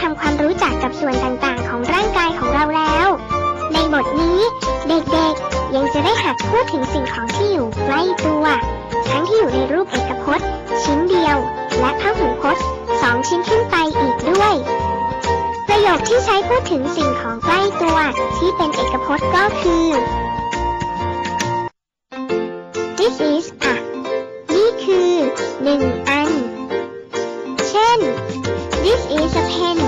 ทำความรู้จักกับส่วนต่างๆ ของร่างกายของเราแล้ว ในบทนี้ เด็กๆ ยังจะได้หัดพูดถึงสิ่งของที่อยู่ใกล้ตัว ทั้งที่อยู่ในรูปเอกพจน์ ชิ้นเดียว และพหุพจน์สองชิ้นขึ้นไปอีกด้วย ประโยคที่ใช้พูดถึงสิ่งของใกล้ตัวที่เป็นเอกพจน์ก็คือ This is อะนี่คือหนึ่งอั pen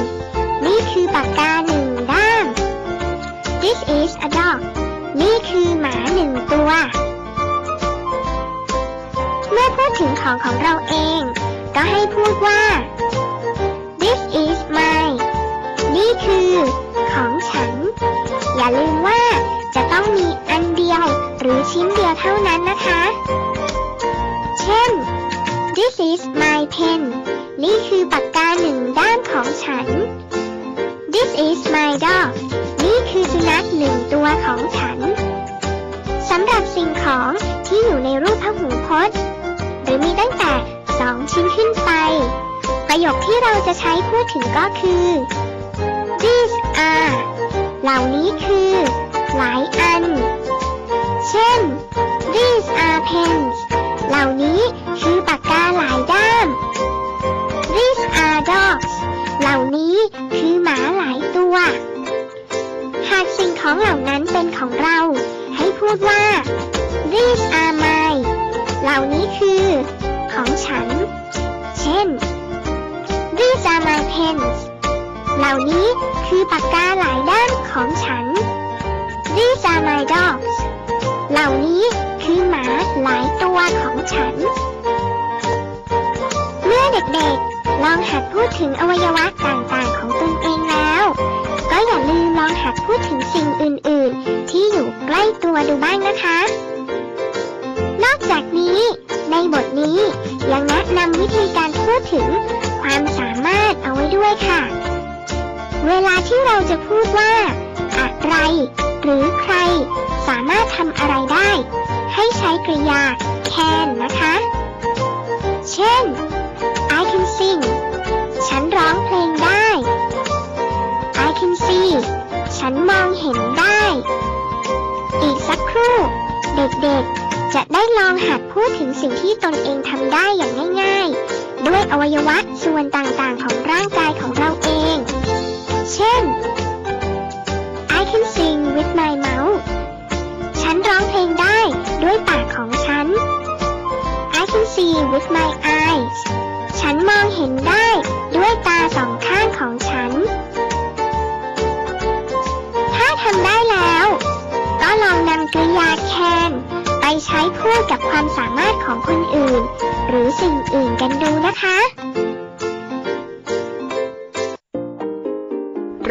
นี่คือปากกาหนึ่งด้าม This is a dog นี่คือหมาหนึ่งตัว เมื่อพูดถึงของของเราเอง ก็ให้พูดว่า This is my นี่คือของฉัน อย่าลืมว่าจะต้องมีอันเดียวหรือชิ้นเดียวเท่านั้นนะคะ ฉัน This is my dog นี่คือสุนัขหนึ่งตัวของฉัน สำหรับสิ่งของที่อยู่ในรูปพหูพจน์ หรือมีตั้งแต่สองชิ้นขึ้นไป ประโยคที่เราจะใช้พูดถึงก็คือ these are เหล่านี้คือ หลายอัน เช่น these are pens ของเหล่านั้นเป็นของเรา ให้พูดว่า these are mine เหล่านี้คือ ของฉัน เช่น these are my pens เหล่านี้คือปากกาหลายด้านของฉัน these are my dogs เหล่านี้คือหมาหลายตัวของฉัน เมื่อเด็กๆ ลองหัดพูดถึงอวัยวะต่างๆของตนเอง ลองหัดพูดถึงสิ่งอื่น ๆ ที่อยู่ใกล้ตัวดูบ้างนะคะ นอกจากนี้ ในบทนี้ยังแนะนำวิธีการพูดถึงความสามารถเอาไว้ด้วยค่ะ เวลาที่เราจะพูดว่า อะไร หรือใคร สามารถทำอะไรได้ ให้ใช้กริยา can นะคะ ฉันมองเห็นได้ อีกสักครู่ เด็กๆ จะได้ลองหัดพูดถึงสิ่งที่ตนเองทำได้อย่างง่ายๆ ด้วยอวัยวะส่วนต่างๆ ของร่างกายของเราเอง เช่น I can sing with my mouth ฉันร้องเพลงได้ด้วยปากของฉัน I can see with my eyes ใช้พูดกับความสามารถของคนอื่น หรือสิ่งอื่นกันดูนะคะ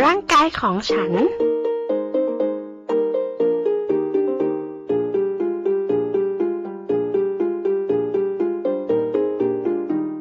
ร่างกายของฉัน